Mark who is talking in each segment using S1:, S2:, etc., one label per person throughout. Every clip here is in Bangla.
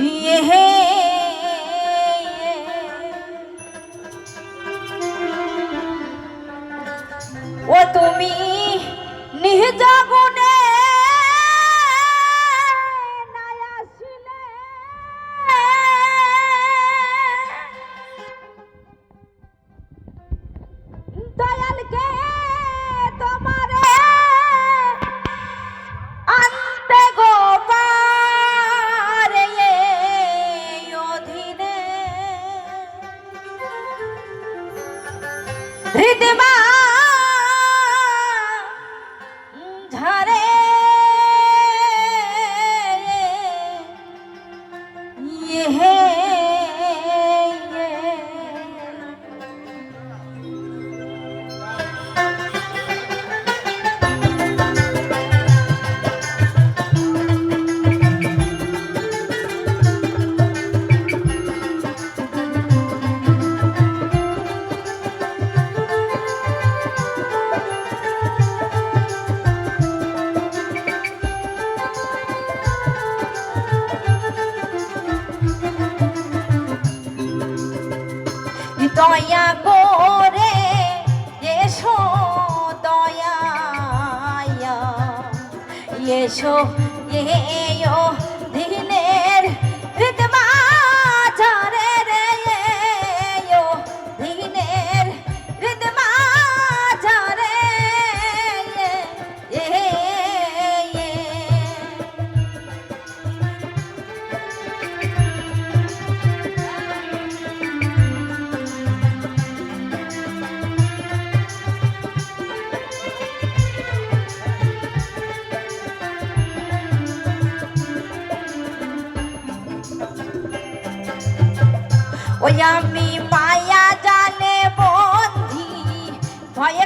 S1: ইয়ে ও তুমি নিজ গুণ ये है এসো এ ওই আমি মায়া জানে বন্ধি ভয়ে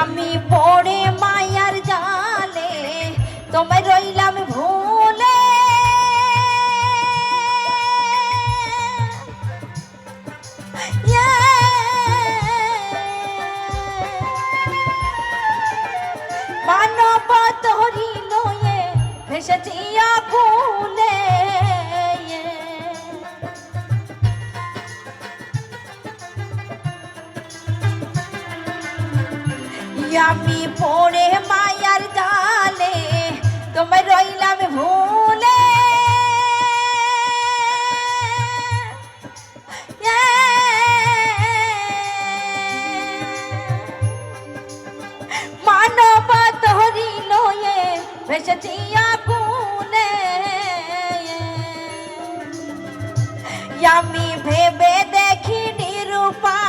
S1: আমি পড়ে মায়ার জালে তোমায় রইলাম ভুলে। মানব ধরিল ভেসেছি আকুল আমি পড়ে মায়ার জালে, তোমায় রইলাম ভুলে। মানব তহরি লয়ে ভেসেছি আগুনে। আমি ভেবে দেখি নিরুপায়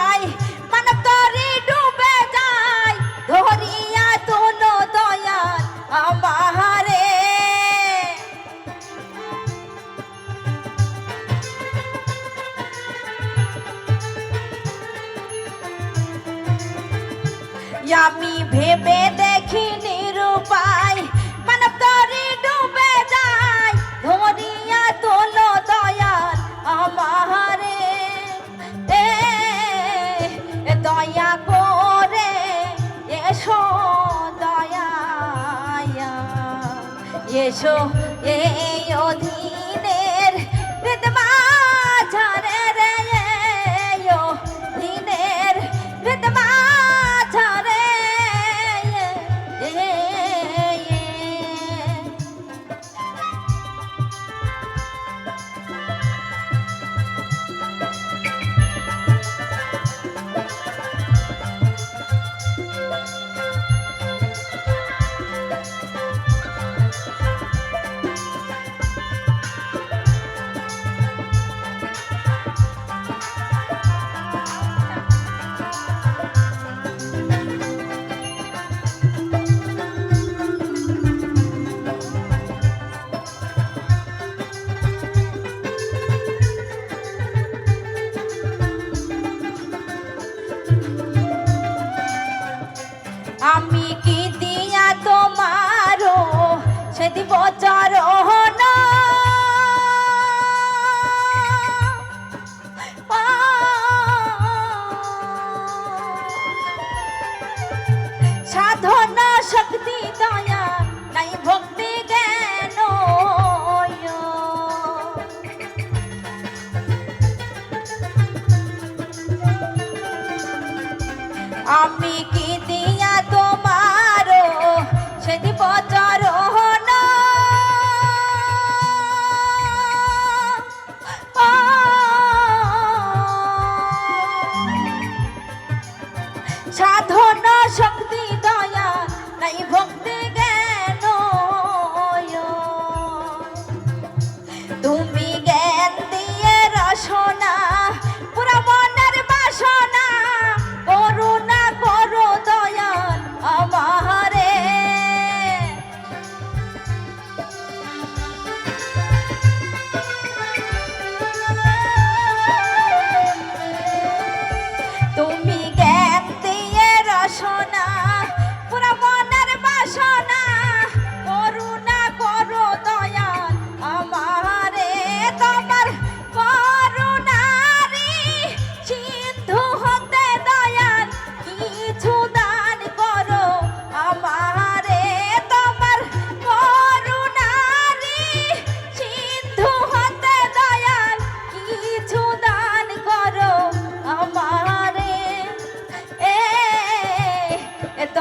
S1: আমি ভেবে দেখি নিরুপায় মানব তরি ডুবে যায়, ধরিয়া তোলো দয়াল আমারে দয়া করে এসো দয়া এসো, এই অধীনের আমি কি দিয়া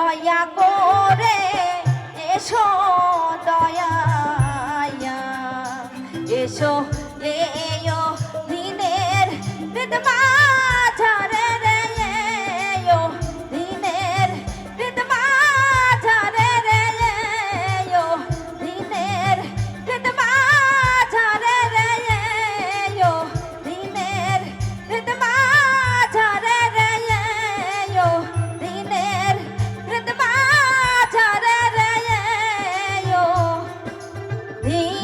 S1: দয়া করে এসো দয়া এসো এ দিনের বিদমা। Mm-hmm.